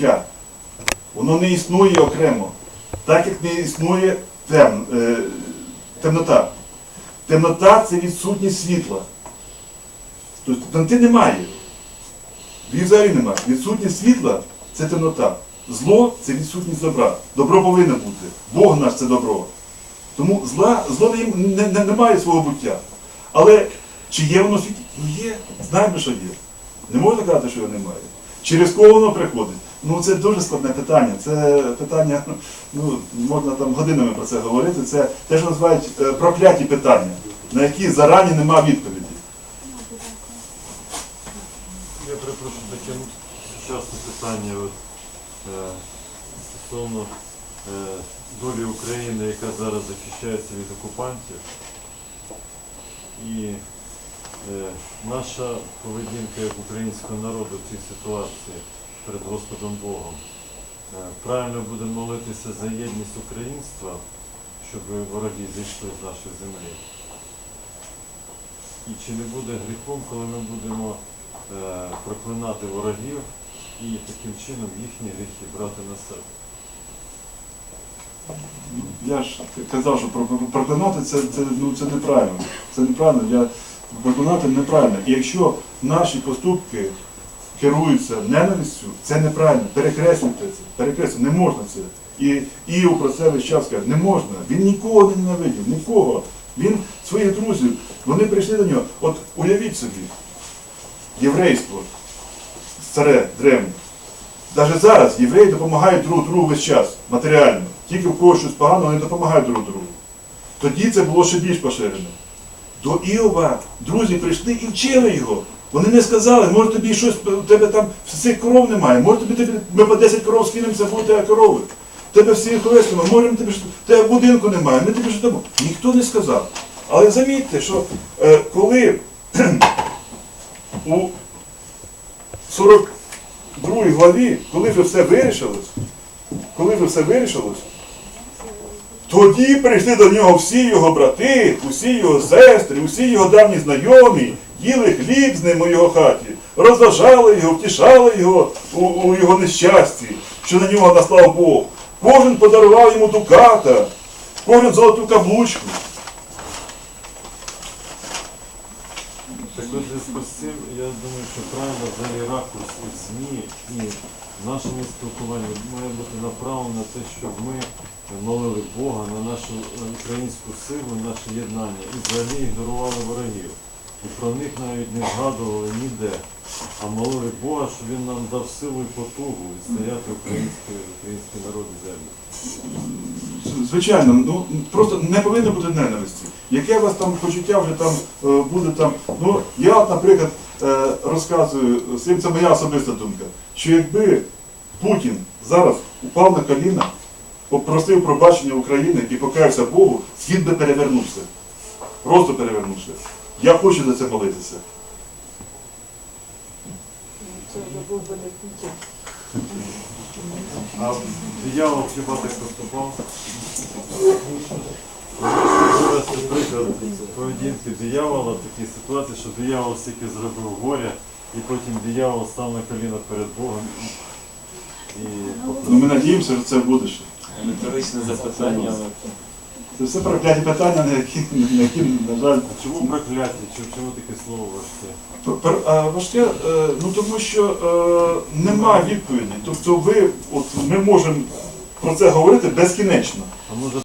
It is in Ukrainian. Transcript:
буття. Воно не існує окремо, так як не існує тем, е, темнота. Темнота це відсутність світла. Тобто темноти немає. Її взагалі немає. Відсутність світла це темнота. Зло це відсутність добра. Добро повинно бути. Бог наш це добро. Тому зла, зло не, не, не, має свого буття. Але чи є воно в світі? Ну є, знаємо, що є. Не можна казати, що його немає. Через кого воно приходить? Ну це дуже складне питання. Це питання, ну можна там годинами про це говорити. Це те, що називають е, прокляті питання, на які зарані нема відповіді. Я перепрошую таке сучасне питання от, е, стосовно е, долі України, яка зараз захищається від окупантів. І е, наша поведінка як українського народу в цій ситуації перед Господом Богом. Е, правильно буде молитися за єдність українства, щоб вороги зійшли з нашої землі. І чи не буде гріхом, коли ми будемо е, проклинати ворогів і таким чином їхні гріхи брати на себе? Я ж казав, що про- про- проклинати це, це, ну, це неправильно. Це неправильно. Я, проклинати неправильно. І якщо наші поступки керуються ненавистю, це неправильно. Перекреслюйте це. Перекреслюйте. Не можна це. І Іов про це весь час каже, не можна. Він нікого не ненавидів, нікого. Він своїх друзів, вони прийшли до нього. От уявіть собі, єврейство, старе, древнє. Навіть зараз євреї допомагають друг другу весь час, матеріально. Тільки в когось щось погано, вони допомагають друг другу. Тоді це було ще більш поширено. До Іова друзі прийшли і вчили його. Вони не сказали, може тобі щось, у тебе там цих коров немає, може тобі, ми по 10 коров скинемося, буде тебе корови. Тебе всі ховестимо, може тобі, тебе будинку немає, ми тобі що дамо. Ніхто не сказав. Але замітьте, що е, коли у 42 главі, коли вже все вирішилось, коли вже все вирішилось, тоді прийшли до нього всі його брати, усі його сестри, усі його давні знайомі, їли хліб з ним у його хаті, розважали його, втішали його у, у його нещасті, що на нього наслав Бог. Кожен подарував йому дуката, кожен золоту каблучку. Так в зв'язку я думаю, що правильно взагалі ракурс в ЗМІ і в нашому спілкуванні має бути направлено на те, щоб ми молили Бога на нашу українську силу, наше єднання і взагалі ігнорували ворогів. І про них навіть не згадували ніде, а молили Бога, щоб він нам дав силу і потугу відстояти український, український народ і землю. Звичайно, ну просто не повинно бути ненависті. Яке у вас там почуття вже там е, буде там. Ну я, наприклад, е, розказую всім, це моя особиста думка, що якби Путін зараз упав на коліна, попросив пробачення України і покаявся Богу, світ би перевернувся. Просто перевернувся. Я хочу за це молитися. Це вже був би не Путін. А диявол хіба так поступав? Привести приклад поведінки диявола в такій ситуації, що диявол стільки зробив горя, і потім диявол став на коліна перед Богом і Ну, ми надіємося, що це буде ще. Риторичне запитання. але Це все прокляті питання, на які, на які, на жаль, А чому прокляті? Чому, чому таке слово важке? А, Важке, е, ну тому що е, нема відповіді. Тобто ви, от ми можемо про це говорити безкінечно. А може